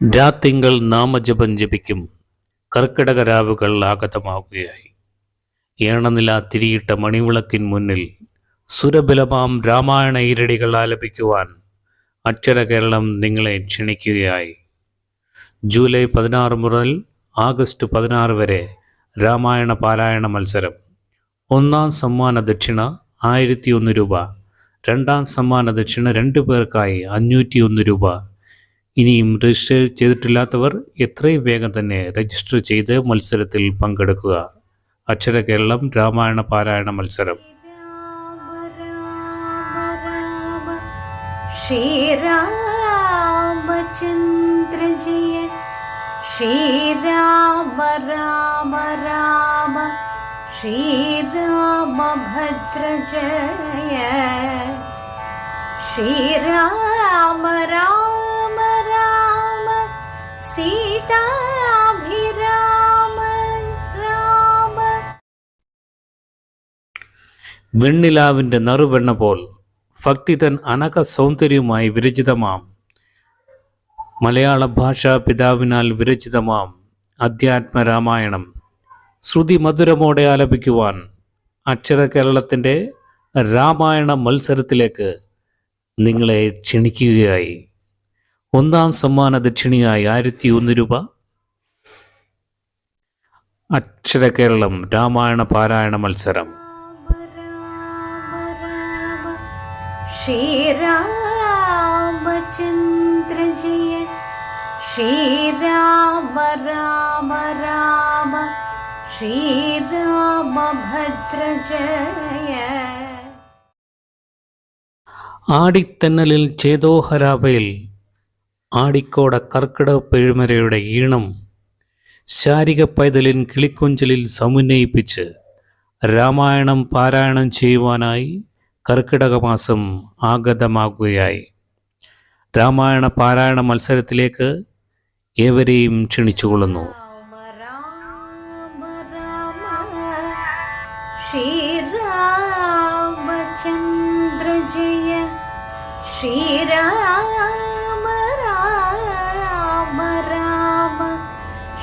രാത്തിങ്കൾ നാമജപം ജപിക്കും. കർക്കിടക രാവുകൾ ആഗതമാവുകയായി. ഏണനില തിരിയിട്ട മണിവിളക്കിൻ മുന്നിൽ സുരബലമാം രാമായണ ഇരടികൾ ആലപിക്കുവാൻ അക്ഷര കേരളം നിങ്ങളെ ക്ഷണിക്കുകയായി. ജൂലൈ പതിനാറ് മുതൽ ആഗസ്റ്റ് പതിനാറ് വരെ രാമായണ പാരായണ മത്സരം. ഒന്നാം സമ്മാന ദക്ഷിണ ആയിരത്തി ഒന്ന് രൂപ രണ്ടാം സമ്മാന ദക്ഷിണ രണ്ട് പേർക്കായി അഞ്ഞൂറ്റി ഒന്ന് രൂപ ഇനിയും രജിസ്റ്റർ ചെയ്തിട്ടില്ലാത്തവർ എത്രയും വേഗം തന്നെ രജിസ്റ്റർ ചെയ്ത് മത്സരത്തിൽ പങ്കെടുക്കുക. അക്ഷര കേരളം രാമായണ പാരായണ മത്സരം. ശ്രീരാമ രാമ രാമ വെണ്ണിലാവിന്റെ നറുവെണ്ണ പോൽ ഭക്തി തൻ അനക സൗന്ദര്യവുമായി വിരചിതമാം. മലയാള ഭാഷാ പിതാവിനാൽ വിരചിതമാം അധ്യാത്മ രാമായണം ശ്രുതി മധുരമോടെ ആലപിക്കുവാൻ അക്ഷര കേരളത്തിന്റെ രാമായണ മത്സരത്തിലേക്ക് നിങ്ങളെ ക്ഷണിക്കുകയായി. ഒന്നാം സമ്മാന ദക്ഷിണിയായി ആയിരത്തി ഒന്ന് രൂപ. അക്ഷര കേരളം രാമായണ പാരായണ മത്സരം. श्रीरामचन्द्र जय श्रीराम राम राम श्रीरामभद्र जय ആടിത്തന്നലിൽ ചേതോഹരാവയിൽ ആടിക്കോട കർക്കിടക പെഴുമരയുടെ ഈണം ശാരിക പൈതലിൻ കിളിക്കൊഞ്ചലിൽ സമുന്നയിപ്പിച്ച് രാമായണം പാരായണം ചെയ്യുവാനായി കർക്കിടക മാസം ആഗതമാകുകയായി. രാമായണ പാരായണ മത്സരത്തിലേക്ക് ഏവരെയും ക്ഷണിച്ചുകൊള്ളുന്നു. ശ്രീരാമചന്ദ്ര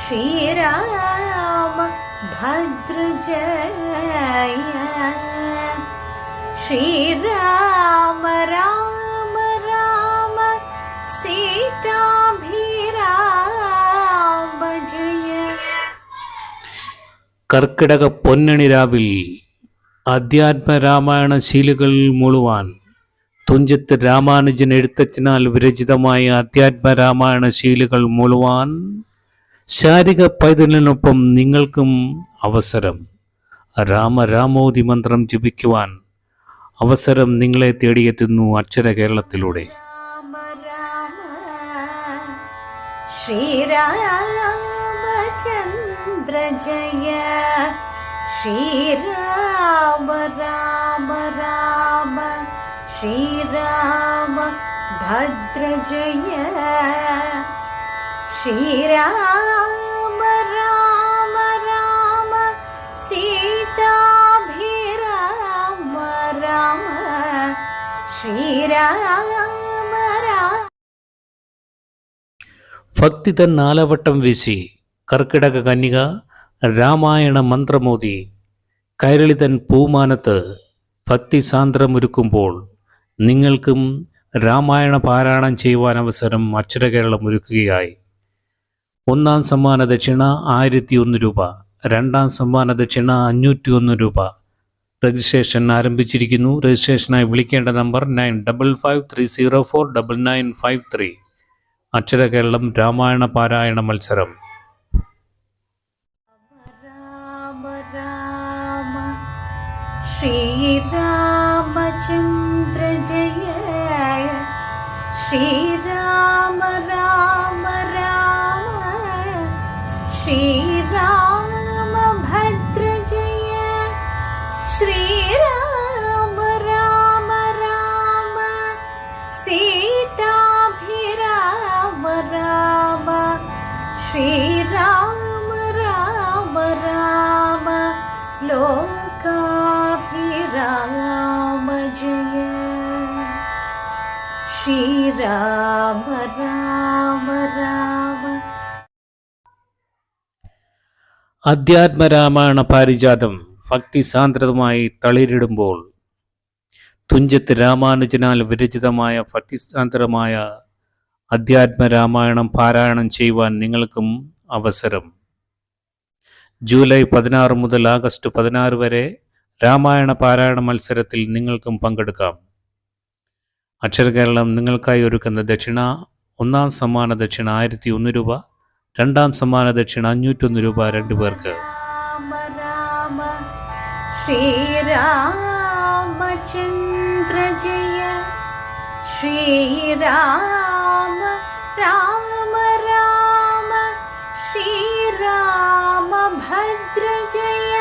ശ്രീരാമ ഭദ്രജയ श्रीराम भद्र जय श्रीराम राम राम सीताभिराम जय കർക്കിടക പൊന്നണി രാവിൽ അധ്യാത്മ രാമായണ ശീലുകൾ മുഴുവാൻ തുഞ്ചത്ത് രാമാനുജൻ എഴുത്തച്ഛനാൽ വിരചിതമായ അധ്യാത്മ രാമായണ ശീലുകൾ മുഴുവാൻ ശാരിക പൈതലിനൊപ്പം നിങ്ങൾക്കും അവസരം രാമരാമോദി മന്ത്രം ജപിക്കുവാൻ അവസരം നിങ്ങളെ തേടിയെത്തുന്നു അക്ഷര കേരളത്തിലൂടെ. ശ്രീരാമചന്ദ്ര ജയ ശ്രീരാമ രാമ രാമ. ശ്രീരാമ ഭദ്രജയ ശ്രീരാമ ഭക്തി തൻ നാലവട്ടം വീശി. കർക്കിടക കന്യക രാമായണ മന്ത്രമോദി കൈരളി തൻ പൂമാനത്ത് ഭക്തി സാന്ദ്രമൊരുക്കുമ്പോൾ നിങ്ങൾക്കും രാമായണ പാരായണം ചെയ്യുവാൻ അവസരം അക്ഷര കേരളം ഒരുക്കുകയായി. ഒന്നാം സമ്മാന ദക്ഷിണ ആയിരത്തി ഒന്ന് രൂപ രണ്ടാം സമ്മാന ദക്ഷിണ അഞ്ഞൂറ്റി ഒന്ന് രൂപ. രജിസ്ട്രേഷൻ ആരംഭിച്ചിരിക്കുന്നു. രജിസ്ട്രേഷനായി വിളിക്കേണ്ട number nine double five three zero four double nine five three Aksharakeralam Ramayana പാരായണ മത്സരം. ശ്രീരാമചന്ദ്ര ജയ ശ്രീ രാമ രാമ രാമ അധ്യാത്മരാമായണ പാരിജാതം ഭക്തിസാന്ദ്രതമായി തളിരിടുമ്പോൾ തുഞ്ചത്ത് രാമാനുജനാൽ വിരചിതമായ ഭക്തിസാന്ദ്രമായ അധ്യാത്മ പാരായണം ചെയ്യുവാൻ നിങ്ങൾക്കും അവസരം. ജൂലൈ പതിനാറ് മുതൽ ആഗസ്റ്റ് പതിനാറ് വരെ രാമായണ പാരായണ മത്സരത്തിൽ നിങ്ങൾക്കും പങ്കെടുക്കാം. അക്ഷരകേരളം നിങ്ങൾക്കായി ഒരുക്കുന്ന ദക്ഷിണ ഒന്നാം സമ്മാന ദക്ഷിണ ആയിരത്തി ഒന്ന് രൂപ രണ്ടാം സമ്മാന ദക്ഷിണ അഞ്ഞൂറ്റൊന്ന് രൂപ രണ്ടു പേർക്ക്. രാമ രാമ ശ്രീരാമചന്ദ്ര ജയ ശ്രീരാമ രാമ രാമ ശ്രീരാമഭദ്ര ജയ